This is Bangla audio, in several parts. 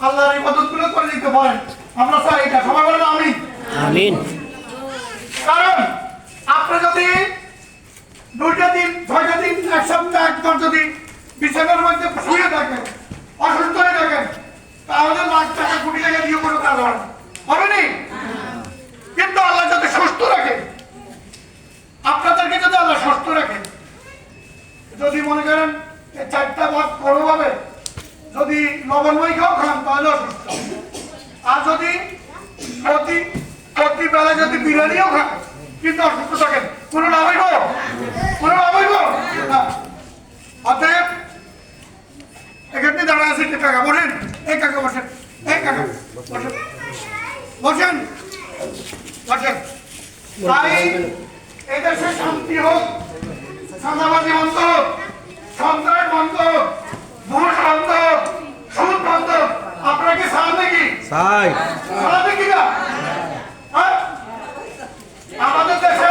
আল্লাহর ইবাদতগুলো করে দিতে পারেন। আমরা চাই এটা সবাই বলেন আমি আমিন। কারণ আপনি যদি দুইটা দিন ছয়টা দিন এক সপ্তাহ একবার যদি বিছানার মধ্যে শুয়ে থাকেন অসুস্থ হয়ে থাকেন তাহলে লাখ টাকা কোটি টাকা দিয়ে কোনো কাজ হবে। হবে নি? কিন্তু আল্লাহ যদি সুস্থ রাখে আপনাদেরকে যদি আল্লাহ সুস্থ রাখে যদি মনে করেন এই চারটা ভাত কোনোভাবে যদি লবণময় খাও খান, তাহলে অসুস্থ। আর যদি প্রতি প্রতি বেলা যদি বিরিয়ানিও খান, কিন্তু অসুস্থ থাকেন, কোনো লাভ হইব কোনো লাভ হইব অতএব এখানে দাঁড়া আছে কাকা বসেন। এই কাকা বসেন, এই কাকা বসেন। বসেন। বসেন। তাই এই দেশে শান্তি হোক, সাদাবাজি বন্ধ হোক, সন্ত্রাস বন্ধ হোক, ঘুষ বন্ধ হোক, সুদ বন্ধ হোক। আপনারা কি চান হ্যাঁ? আমাদের দেশে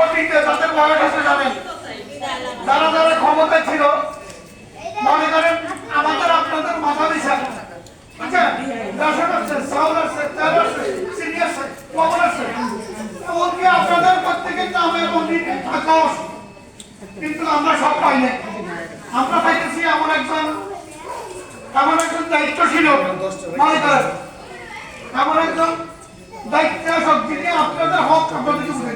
অতীতে যাদের বয়স আছে, জানেন? যারা যারা ক্ষমতা ছিল, মনে করেন আমাদের আপনাদের মাথা দিছে বুঝছেন রেশন আছে চাউল আছে, তেল আছে চিনি আছে লবণ আছে। এমনকি আপনাদের প্রত্যেকের নামের মন্দির থাকা কিন্তু আমরা সব পাই নাই। আমরা পাইতেছি এমন একজন এমন একজন দায়িত্বশীল মনে করেন এমন একজন দায়িত্ব সব যিনি আপনাদের হক আপনাদেরকে বুঝে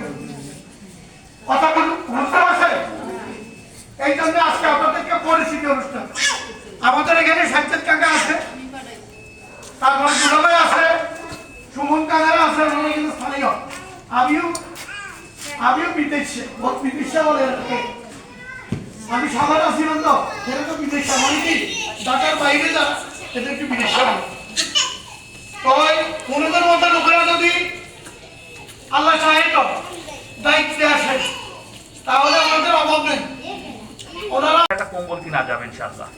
কথা বুঝতে পারছেন এই জন্য আজকে আপনাদেরকে পরিচিতি অনুষ্ঠান। আমাদের এখানে সাজ্জাদ কাকা আছে, তারপরে দুলাভাই আছে, সুমন কাকারা আছে, ওনারা কিন্তু স্থানীয়। আমিও আমিও বিদেশে বিদেশে বলে। আমি আছিলাম তো সেটা তো বিদেশে মানে কি? ঢাকার বাইরে যা এটা একটু বিদেশে বলে তো ওই ওনাদের মতো লোকেরা যদি আল্লাহ তো দায়িত্বে আসে। তাহলে আমাদের অভাব নেই। ওনারা একটা কম্বল কিনা যাবে ইনশাআল্লাহ।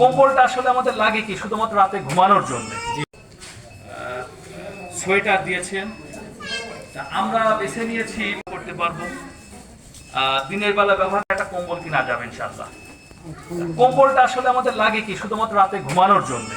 কম্বলটা আসলে আমাদের লাগে কি? শুধুমাত্র রাতে ঘুমানোর জন্য। সোয়েটার দিয়েছেন। তা আমরা বেছে নিয়েছি করতে পারব। দিনের বেলা ব্যবহার একটা কম্বল কিনা যাবে ইনশাল্লাহ কম্বলটা আসলে আমাদের লাগে কি? শুধুমাত্র রাতে ঘুমানোর জন্য।